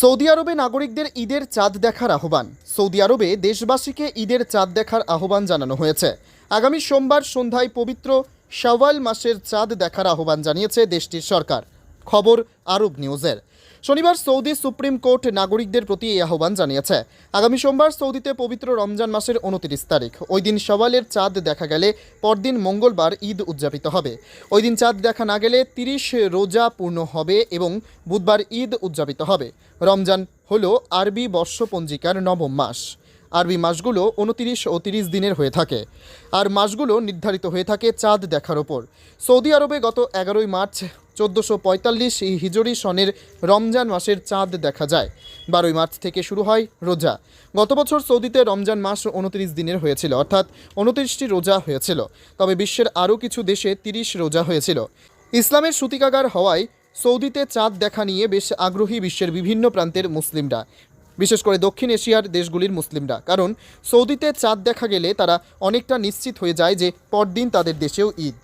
Saudi আরবে নাগরিকদের ঈদের চাঁদ দেখার আহ্বান। সৌদি আরবে দেশবাসীকে ঈদের চাঁদ দেখার আহ্বান জানানো হয়েছে। আগামী সোমবার সন্ধ্যায় পবিত্র শাওয়াল মাসের চাঁদ দেখার আহ্বান জানিয়েছে দেশটির সরকার। খবর আরব নিউজের। শনিবার সৌদি সুপ্রিম কোর্ট নাগরিকদের প্রতি এই আহ্বান জানিয়েছে। আগামী সোমবার সৌদিতে পবিত্র রমজান মাসের উনত্রিশ তারিখ। ওই দিন সওয়ালের চাঁদ দেখা গেলে পরদিন মঙ্গলবার ঈদ উদযাপিত হবে। ওই দিন চাঁদ দেখা না গেলে তিরিশ রোজা পূর্ণ হবে এবং বুধবার ঈদ উদযাপিত হবে। রমজান হল আরবি বর্ষপঞ্জিকার নবম মাস। আরবি মাসগুলো উনতিরিশ ও তিরিশ দিনের হয়ে থাকে। আর মাসগুলো নির্ধারিত হয়ে থাকে চাঁদ দেখার ওপর। সৌদি আরবে গত এগারোই মার্চ চোদ্দোশো পঁয়তাল্লিশ হিজরি সনের রমজান মাসের চাঁদ দেখা যায়। বারোই মার্চ থেকে শুরু হয় রোজা। গত বছর সৌদিতে রমজান মাস উনত্রিশ দিনের হয়েছিল, অর্থাৎ উনত্রিশটি রোজা হয়েছিল। তবে বিশ্বের আরও কিছু দেশে তিরিশ রোজা হয়েছিল। ইসলামের সূতিকাগার হওয়ায় সৌদিতে চাঁদ দেখা নিয়ে বেশ আগ্রহী বিশ্বের বিভিন্ন প্রান্তের মুসলিমরা, বিশেষ করে দক্ষিণ এশিয়ার দেশগুলির মুসলিমরা। কারণ সৌদিতে চাঁদ দেখা গেলে তারা অনেকটা নিশ্চিত হয়ে যায় যে পরদিন তাদের দেশেও ঈদ।